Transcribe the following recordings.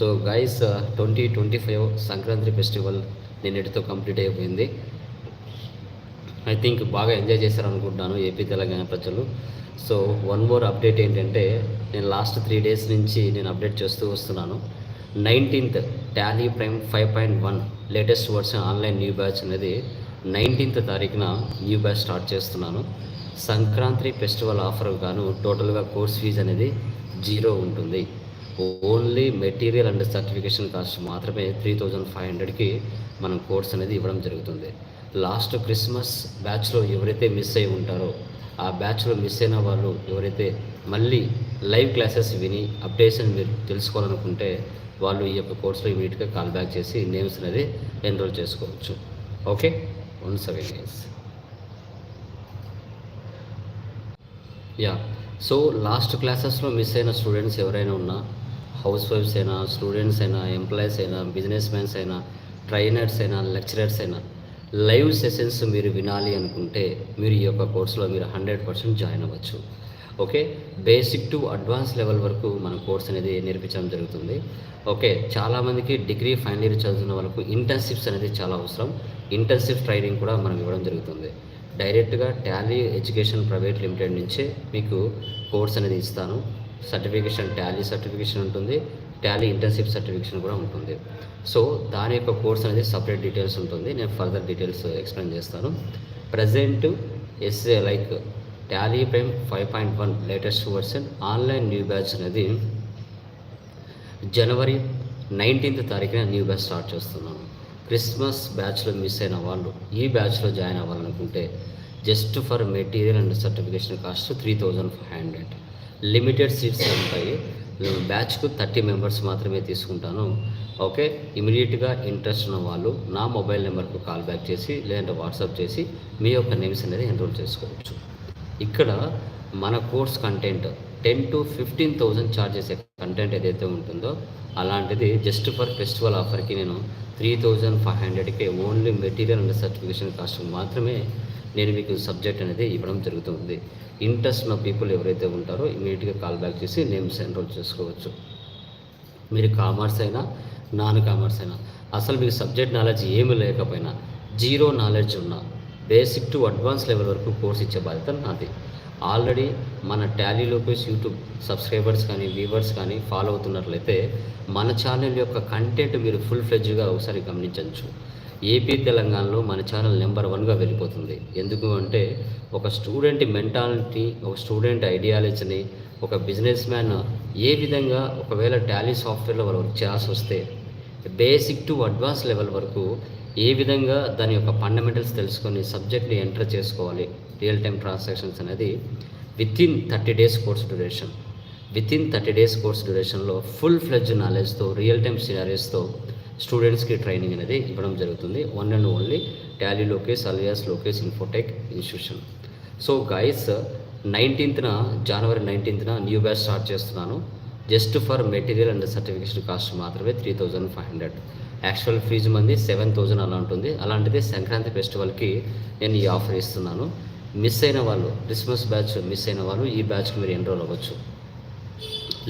So guys twenty twenty five Sankranti festival నిన్నటితో complete అయిపోయింది. I think బాగా enjoy చేశారు అనుకుంటున్నాను ఏపీ తెలంగాణ ప్రజలు. సో వన్ మోర్ అప్డేట్ ఏంటంటే నేను లాస్ట్ త్రీ డేస్ నుంచి నేను అప్డేట్ చేస్తూ వస్తున్నాను. Nineteenth Tally Prime five point one latest version online new batch అనేది నైన్టీన్త్ తారీఖున న్యూ బ్యాచ్ స్టార్ట్ చేస్తున్నాను. సంక్రాంతి ఫెస్టివల్ ఆఫర్ గాను టోటల్గా కోర్స్ ఫీజు అనేది జీరో ఉంటుంది. Only material and certification cost మాత్రమే త్రీ థౌజండ్ ఫైవ్ హండ్రెడ్కి మనం కోర్స్ అనేది ఇవ్వడం జరుగుతుంది. లాస్ట్ క్రిస్మస్ బ్యాచ్లో ఎవరైతే మిస్ అయి ఉంటారో ఆ బ్యాచ్లో మిస్ అయిన వాళ్ళు ఎవరైతే మళ్ళీ లైవ్ క్లాసెస్ విని అప్డేషన్ మీరు తెలుసుకోవాలనుకుంటే వాళ్ళు ఈ యొక్క కోర్సులో ఇమీడియట్గా కాల్ బ్యాక్ చేసి నేమ్స్ అనేది ఎన్రోల్ చేసుకోవచ్చు. Okay? One seven years yeah. So last క్లాసెస్లో మిస్ అయిన స్టూడెంట్స్ ఎవరైనా ఉన్నా హౌస్ వైఫ్స్ అయినా స్టూడెంట్స్ అయినా ఎంప్లాయీస్ అయినా బిజినెస్ మ్యాన్స్ అయినా ట్రైనర్స్ అయినా లెక్చరర్స్ అయినా లైవ్ సెషన్స్ మీరు వినాలి అనుకుంటే మీరు ఈ యొక్క కోర్సులో మీరు హండ్రెడ్ పర్సెంట్ జాయిన్ అవ్వచ్చు. Okay? Basic to advance level వరకు మన కోర్స్ అనేది నేర్పించడం జరుగుతుంది. ఓకే? చాలామందికి డిగ్రీ ఫైనల్ ఇయర్ చదువుతున్న వాళ్ళకు ఇంటర్న్షిప్స్ అనేది చాలా అవసరం. ఇంటర్న్షిప్ ట్రైనింగ్ కూడా మనం ఇవ్వడం జరుగుతుంది. డైరెక్ట్గా టాలీ ఎడ్యుకేషన్ ప్రైవేట్ లిమిటెడ్ నుంచే మీకు కోర్స్ అనేది ఇస్తాను. సర్టిఫికేషన్ టాలీ సర్టిఫికేషన్ ఉంటుంది. టాలీ ఇంటర్న్షిప్ సర్టిఫికేషన్ కూడా ఉంటుంది. సో దాని యొక్క కోర్స్ అనేది సపరేట్ డీటెయిల్స్ ఉంటుంది. నేను ఫర్దర్ డీటెయిల్స్ ఎక్స్ప్లెయిన్ చేస్తాను. Present SA like Tally Prime five point one latest version online new batch అనేది జనవరి నైన్టీన్త్ తారీఖున న్యూ బ్యాచ్ స్టార్ట్ చేస్తున్నాను క్రిస్మస్ బ్యాచ్లో మిస్ అయిన వాళ్ళు ఈ బ్యాచ్లో జాయిన్ అవ్వాలనుకుంటే just for material and certification cost three thousand five hundred. Limited seats ఉంటాయి. బ్యాచ్కు థర్టీ మెంబర్స్ మాత్రమే తీసుకుంటాను. ఓకే? ఇమీడియట్గా ఇంట్రెస్ట్ ఉన్న వాళ్ళు నా మొబైల్ నెంబర్కు కాల్ బ్యాక్ చేసి లేదంటే వాట్సాప్ చేసి మీ యొక్క నేమ్స్ అనేది ఎన్రోల్ చేసుకోవచ్చు. ఇక్కడ మన course content ten to fifteen thousand charge చేసే కంటెంట్ ఏదైతే ఉంటుందో అలాంటిది జస్ట్ ఫర్ ఫెస్టివల్ ఆఫర్కి నేను త్రీ థౌజండ్ ఫైవ్ హండ్రెడ్కి only material and certification cost మాత్రమే నేను మీకు సబ్జెక్ట్ అనేది ఇవ్వడం జరుగుతుంది. ఇంట్రెస్ట్ ఉన్న పీపుల్ ఎవరైతే ఉంటారో ఇమీడియట్గా కాల్ బ్యాక్ చేసి నేమ్స్ ఎన్రోల్ చేసుకోవచ్చు. మీరు కామర్స్ అయినా నాన్ కామర్స్ అయినా అసలు మీకు సబ్జెక్ట్ నాలెడ్జ్ ఏమీ లేకపోయినా జీరో నాలెడ్జ్ ఉన్న బేసిక్ టు అడ్వాన్స్ లెవెల్ వరకు కోర్స్ ఇచ్చే బాధ్యత నాది. ఆల్రెడీ మన టాలీ లోకేష్ యూట్యూబ్ సబ్స్క్రైబర్స్ కానీ వ్యూవర్స్ కానీ ఫాలో అవుతున్నట్లయితే మన ఛానల్ యొక్క కంటెంట్ మీరు ఫుల్ ఫ్లెడ్జ్గా ఒకసారి గమనించవచ్చు ఏపీ తెలంగాణలో మన ఛానల్ నెంబర్ వన్గా వెళ్ళిపోతుంది. ఎందుకు అంటే ఒక స్టూడెంట్ మెంటాలిటీ ఒక స్టూడెంట్ ఐడియాలజీని ఒక బిజినెస్ మ్యాన్ ఏ విధంగా ఒకవేళ టాలీ సాఫ్ట్వేర్లో వాళ్ళు వర్క్ చేయాల్సి వస్తే బేసిక్ టు అడ్వాన్స్ లెవెల్ వరకు ఏ విధంగా దాని యొక్క ఫండమెంటల్స్ తెలుసుకొని సబ్జెక్ట్ని ఎంటర్ చేసుకోవాలి. రియల్ టైం ట్రాన్సాక్షన్స్ అనేది within thirty days course duration. Within thirty days course డ్యూరేషన్లో full fledged నాలెడ్జ్తో రియల్ టైం సినారీస్తో స్టూడెంట్స్కి ట్రైనింగ్ అనేది ఇవ్వడం జరుగుతుంది. One and only Tally Lokesh alias Lokesh Infotech institution. So guys నైన్టీన్త్న జనవరి నైన్టీన్త్న న్యూ బ్యాచ్ స్టార్ట్ చేస్తున్నాను. Just for material and certification cost మాత్రమే three thousand five hundred. Actual fee మంది సెవెన్ థౌజండ్ అలా ఉంటుంది. అలాంటిది సంక్రాంతి ఫెస్టివల్కి నేను ఈ ఆఫర్ ఇస్తున్నాను. మిస్ అయిన వాళ్ళు క్రిస్మస్ బ్యాచ్ మిస్ అయిన వాళ్ళు ఈ బ్యాచ్కి మీరు ఎన్రోల్ అవ్వచ్చు.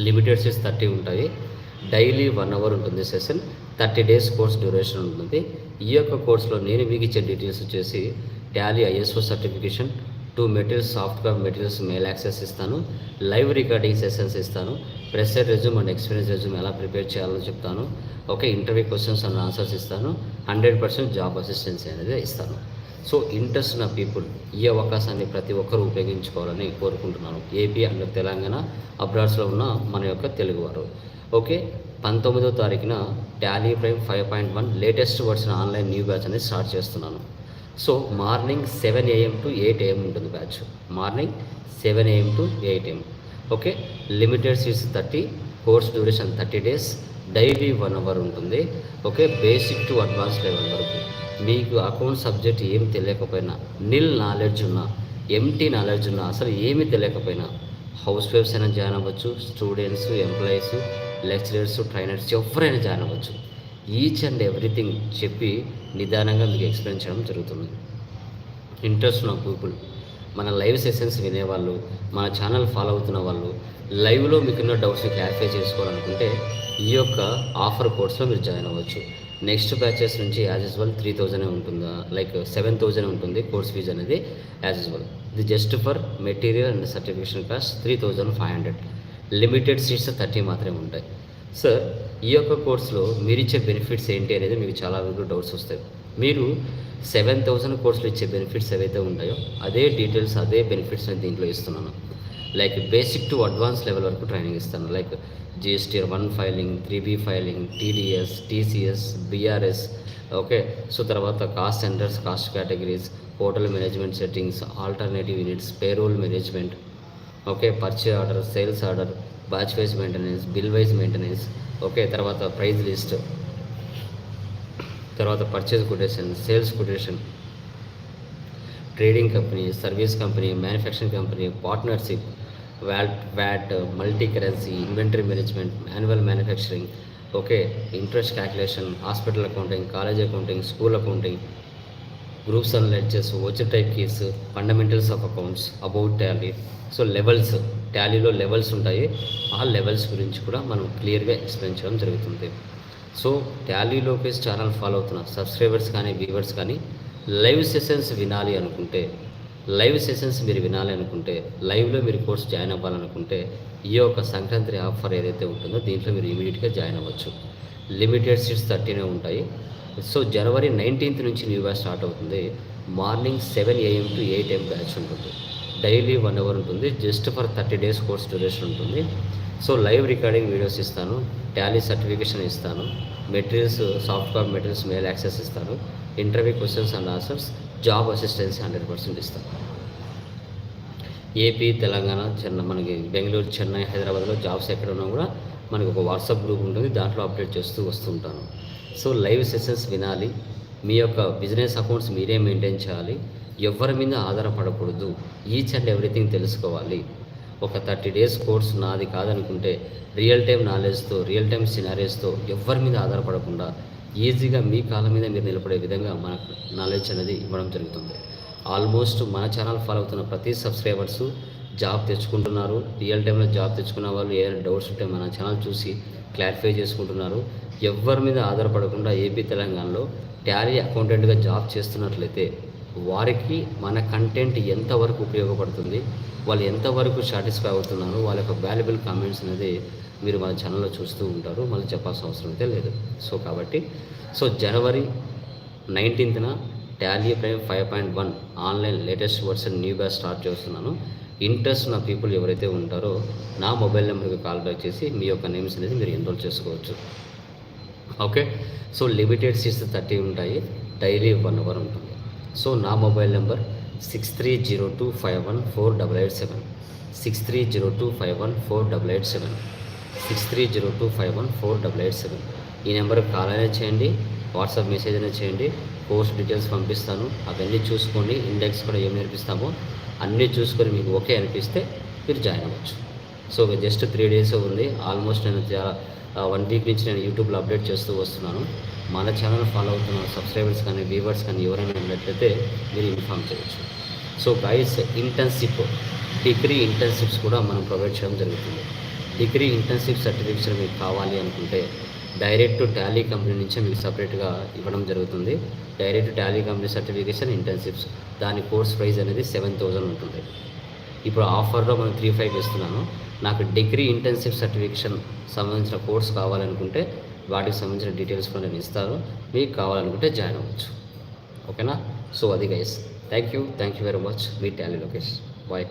లిమిటెడ్ సీట్స్ థర్టీ ఉంటాయి. డైలీ వన్ అవర్ ఉంటుంది session. Thirty days course duration ఉంటుంది. ఈ యొక్క కోర్సులో నేను మీకు ఇచ్చే డీటెయిల్స్ వచ్చేసి Tally ISO certification two materials software materials mail access ఇస్తాను. లైవ్ రికార్డింగ్ సెషన్స్ ఇస్తాను. Fresher resume and experience resume ఎలా ప్రిపేర్ చేయాలో చెప్తాను. Okay interview questions and answers ఇస్తాను. హండ్రెడ్ పర్సెంట్ జాబ్ అసిస్టెన్సీ అనేది ఇస్తాను. సో ఇంట్రెస్ట్ ఉన్న పీపుల్ ఈ అవకాశాన్ని ప్రతి ఒక్కరూ ఉపయోగించుకోవాలని కోరుకుంటున్నాను. ఏపీ అండ్ తెలంగాణ అబ్రాడ్స్లో ఉన్న మన యొక్క తెలుగువారు. ఓకే పంతొమ్మిదో తారీఖున Tally Prime five point one latest version online new batch అనేది స్టార్ట్ చేస్తున్నాను. So morning seven AM to eight AM ఉంటుంది batch. Morning seven AM to eight AM. Okay? Limited seats thirty course duration thirty days daily one hour ఉంటుంది. Okay? Basic to advance level వరకు. మీకు account subject ఏం తెలియకపోయినా nil knowledge ఉన్నా empty knowledge ఉన్నా అసలు ఏమీ తెలియకపోయినా హౌస్ వైఫ్స్ అయినా జాయిన్ అవ్వచ్చు స్టూడెంట్స్ ఎంప్లాయీస్ లెక్చరర్స్ ట్రైనర్స్ ఎవరైనా జాయిన్ అవ్వచ్చు. ఈచ్ అండ్ ఎవ్రీథింగ్ చెప్పి నిదానంగా మీకు ఎక్స్ప్లెయిన్ చేయడం జరుగుతుంది. ఇంట్రెస్ట్ ఉన్న పీపుల్ మన లైవ్ సెషన్స్ వినేవాళ్ళు మన ఛానల్ ఫాలో అవుతున్న వాళ్ళు లైవ్లో మీకున్న డౌట్స్ని క్లారిఫై చేసుకోవాలనుకుంటే ఈ యొక్క ఆఫర్ కోర్స్లో మీరు జాయిన్ అవ్వచ్చు. నెక్స్ట్ బ్యాచెస్ నుంచి యాజ్ యూజువల్ త్రీ థౌజండ్ ఉంటుందా? లైక్ సెవెన్ థౌజండ్ ఉంటుంది కోర్స్ ఫీజ్ అనేది యాజ్ యూజువల్ ఇది just for material and certification cost three thousand five hundred limited seats thirty మాత్రమే ఉంటాయి. సార్ ఈ యొక్క కోర్సులో మీరు ఇచ్చే బెనిఫిట్స్ ఏంటి అనేది మీకు చాలా వరకు డౌట్స్ వస్తాయి. మీరు సెవెన్ థౌసండ్ కోర్సులు ఇచ్చే బెనిఫిట్స్ ఏవైతే ఉంటాయో అదే డీటెయిల్స్ అదే బెనిఫిట్స్ నేను దీంట్లో ఇస్తున్నాను. Like basic to advance level వరకు ట్రైనింగ్ ఇస్తాను. Like GST one filing three B filing TDS TCS BRS okay so తర్వాత cost centres cost categories hotel management settings alternative units payroll management okay purchase order sales order batch wise maintenance bill wise maintenance okay తర్వాత price list తర్వాత purchase quotation sales quotation trading company service company manufacturing company partnership VAT VAT multi currency inventory management manual manufacturing okay interest calculation hospital accounting college accounting school accounting groups and ledgers voucher type keys fundamentals of accounts about Tally so levels టాలీలో levels ఉంటాయి. ఆ levels గురించి కూడా మనం క్లియర్గా explain చేయడం జరుగుతుంది. So Tally Lokesh channel follow అవుతున్న subscribers కానీ వ్యూవర్స్ కానీ లైవ్ సెషన్స్ వినాలి అనుకుంటే లైవ్ సెషన్స్ మీరు వినాలి అనుకుంటే లైవ్లో మీరు కోర్స్ జాయిన్ అవ్వాలనుకుంటే ఈ యొక్క సంక్రాంతి ఆఫర్ ఏదైతే ఉంటుందో దీంట్లో మీరు ఇమీడియట్గా జాయిన్ అవ్వచ్చు. లిమిటెడ్ సీట్స్ థర్టీనే ఉంటాయి. సో జనవరి నైన్టీన్త్ నుంచి న్యూ బ్యాచ్ స్టార్ట్ అవుతుంది. Morning seven AM to eight AM batch ఉంటుంది. డైలీ వన్ అవర్ ఉంటుంది. Just for thirty days course duration ఉంటుంది. సో లైవ్ రికార్డింగ్ వీడియోస్ ఇస్తాను. టాలీ సర్టిఫికేషన్ ఇస్తాను. Materials software materials mail access ఇస్తాను. Interview questions and answers job assistance hundred percent ఇస్తాను. AP Telangana Chennai మనకి బెంగళూరు చెన్నై హైదరాబాద్లో jobs ఎక్కడ ఉన్నా కూడా మనకి ఒక వాట్సాప్ గ్రూప్ ఉంటుంది. దాంట్లో అప్డేట్ చేస్తూ వస్తుంటాను. సో లైవ్ సెషన్స్ వినాలి. మీ యొక్క బిజినెస్ అకౌంట్స్ మీరే మెయింటైన్ చేయాలి. ఎవరి మీద ఆధారపడకూడదు. ఈచ్ అండ్ ఎవ్రీథింగ్ తెలుసుకోవాలి. ఒక థర్టీ డేస్ కోర్స్ నాది కాదనుకుంటే రియల్ టైం నాలెడ్జ్తో రియల్ టైం సినారీస్తో ఎవరి మీద ఆధారపడకుండా ఈజీగా మీ కాళ్ళ మీద మీరు నిలబడే విధంగా మనకు నాలెడ్జ్ అనేది ఇవ్వడం జరుగుతుంది. ఆల్మోస్ట్ మన ఛానల్ ఫాలో అవుతున్న ప్రతి సబ్స్క్రైబర్స్ జాబ్ తెచ్చుకుంటున్నారు. రియల్ టైంలో జాబ్ తెచ్చుకున్న వాళ్ళు ఏదైనా డౌట్స్ ఉంటే మన ఛానల్ చూసి క్లారిఫై చేసుకుంటున్నారు. ఎవరి మీద ఆధారపడకుండా ఏపీ తెలంగాణలో ట్యాలీ అకౌంటెంట్గా జాబ్ చేస్తున్నట్లయితే వారికి మన కంటెంట్ ఎంతవరకు ఉపయోగపడుతుంది వాళ్ళు ఎంతవరకు సాటిస్ఫై అవుతున్నారు వాళ్ళ యొక్క వాల్యుబుల్ కామెంట్స్ అనేది మీరు మన ఛానల్లో చూస్తూ ఉంటారు. మళ్ళీ చెప్పాల్సిన అవసరం అయితే లేదు. సో కాబట్టి సో జనవరి నైన్టీన్త్న Tally Prime five point one online latest version new batch start చేస్తున్నాను. ఇంట్రెస్ట్ ఉన్న పీపుల్ ఎవరైతే ఉంటారో నా మొబైల్ నెంబర్కి కాల్ బ్యాక్ చేసి మీ యొక్క నేమ్స్ అనేది మీరు ఎన్రోల్ చేసుకోవచ్చు. Okay? So limited seats thirty ఉంటాయి. డైలీ వన్ అవర్ ఉంటుంది. సో నా mobile number six three zero two five one four double eight seven six three zero two five one four double eight seven six three zero two five one four double eight seven ఈ నెంబర్కి call అయినా చేయండి WhatsApp message అయినా చేయండి course details పంపిస్తాను. అవన్నీ చూసుకోండి index కూడా ఏం నేర్పిస్తామో అన్నీ చూసుకొని మీకు ఓకే అనిపిస్తే మీరు జాయిన్ అవ్వచ్చు. సో జస్ట్ త్రీ డేస్ ఉంది. ఆల్మోస్ట్ నేను చాలా వన్ వీక్ నుంచి నేను యూట్యూబ్లో అప్డేట్ చేస్తూ వస్తున్నాను. మన ఛానల్ ఫాలో అవుతున్న సబ్స్క్రైబర్స్ కానీ వ్యూవర్స్ కానీ ఎవరైనా ఉన్నట్లయితే మీరు ఇన్ఫామ్ చేయొచ్చు. So guys internship degree internships కూడా మనం ప్రొవైడ్ చేయడం జరుగుతుంది. డిగ్రీ ఇంటర్న్షిప్ సర్టిఫికేషన్ మీకు కావాలి అనుకుంటే డైరెక్ట్ టాలీ కంపెనీ నుంచే మీకు సపరేట్గా ఇవ్వడం జరుగుతుంది. Direct Tally company certification internships దాని కోర్స్ ప్రైస్ అనేది సెవెన్ థౌజండ్ ఉంటుంది. ఇప్పుడు ఆఫర్లో మనం త్రీ ఫైవ్ ఇస్తున్నాను. నాకు డిగ్రీ ఇంటర్న్షిప్ సర్టిఫికేషన్ సంబంధించిన కోర్స్ కావాలనుకుంటే వాటికి సంబంధించిన డీటెయిల్స్ కూడా నేను ఇస్తాను. మీకు కావాలనుకుంటే జాయిన్ అవ్వచ్చు. ఓకేనా? సో అది guys thank you thank you very much me Tally Lokesh. Bye